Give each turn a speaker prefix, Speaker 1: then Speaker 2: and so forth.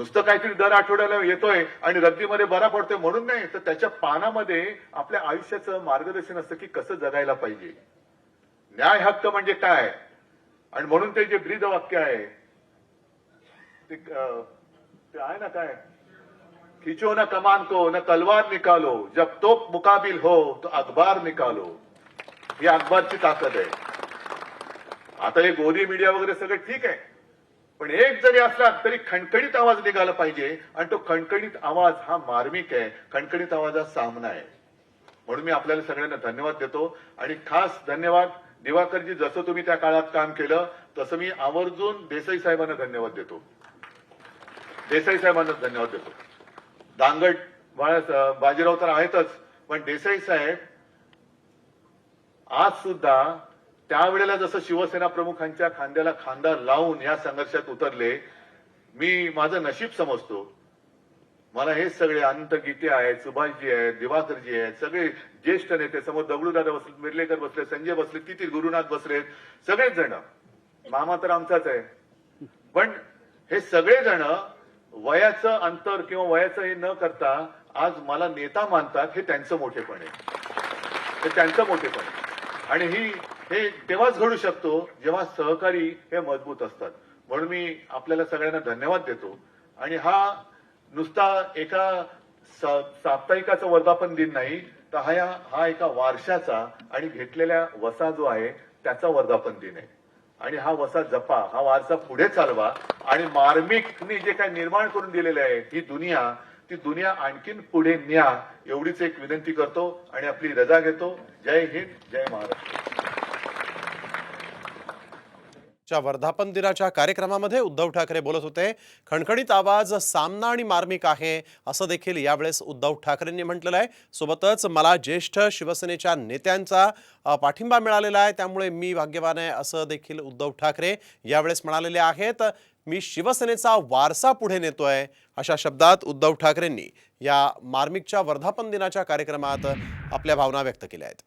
Speaker 1: नुसतं काहीतरी दर आठवड्याला येतोय आणि रद्दीमध्ये बरा पडतोय म्हणून नाही तर त्याच्या पानामध्ये आपल्या आयुष्याचं मार्गदर्शन असतं की कसं जगायला पाहिजे. न्याय हक्क म्हणजे काय? आणि म्हणून ते जे ब्रीद वाक्य आहे ते आहे ना काय? खिचो ना कमान को ना तलवार निकालो जब तोप मुकाबिल हो तो अखबार निकालो. ही अखबारची ताकद आहे. आता हे गोदी मीडिया वगैरे सगळं ठीक आहे. पण एक जरी असला तरी खणखणीत आवाज निघाला पाहिजे आणि तो खणखणीत आवाज हा मार्मिक आहे. खणखणीत आवाज सामना आहे. म्हणून मी आपल्याला सगळ्यांना धन्यवाद देतो. आणि खास धन्यवाद दिवाकरजी जसं तुम्ही त्या काळात काम केलं तसं मी आवर्जून देसाई साहेबांना धन्यवाद देतो. देसाई साहेबांना धन्यवाद देतो. दांगट बाळा बाजीराव तर आहेतच पण देसाई साहेब आज सुद्धा त्यावेळेला जसं शिवसेना प्रमुखांच्या खांद्याला खांदा लावून या संघर्षात उतरले मी माझं नशीब समजतो. मला हे सगळे अनंत गीते आहेत सुभाषजी आहेत दिवाकरजी आहेत सगळे ज्येष्ठ नेते समोर दगडूदादा बसले मिर्लेकर बसले संजय बसले किती गुरुनाथ बसले सगळेच जण मामा तर आमचाच आहे. पण हे सगळे जण वयाचं अंतर किंवा वयाचं हे न करता आज मला नेता मानतात हे त्यांचं मोठेपण आहे. हे त्यांचं मोठेपण आहे. आणि ही हे तेव्हाच घडू शकतो जेव्हा सहकारी हे मजबूत असतात. म्हणून मी आपल्याला सगळ्यांना धन्यवाद देतो. आणि हा नुसता एका साप्ताहिकाचं साप्ताहिकाचा वर्धापन दिन नाही तर हा हा एका वारशाचा आणि घेतलेल्या वसा जो आहे त्याचा वर्धापन दिन आहे. आणि हा वसा जपा हा वारसा पुढे चालवा. आणि मार्मिकनी जे काही निर्माण करून दिलेले आहे ही दुनिया ती दुनिया आणखीन पुढे न्या एवढीच एक विनंती करतो आणि आपली रजा घेतो. जय हिंद जय महाराष्ट्र.
Speaker 2: च्या वर्धापन दिनाच्या कार्यक्रमामध्ये उद्धव ठाकरे बोलत होते. खणखणीत आवाज सामना आणि मार्मिक आहे असं देखील यावेळेस उद्धव ठाकरेंनी म्हटलेलं आहे. सोबतच मला ज्येष्ठ शिवसेनेच्या नेत्यांचा पाठिंबा मिळालेला आहे. त्यामुळे मी भाग्यवान आहे असं देखील उद्धव ठाकरे यावेळेस म्हणालेले आहेत. मी शिवसेनेचा वारसा पुढे नेतोय अशा शब्दात उद्धव ठाकरेंनी या मार्मिकच्या वर्धापन दिनाच्या कार्यक्रमात आपल्या भावना व्यक्त केल्या आहेत.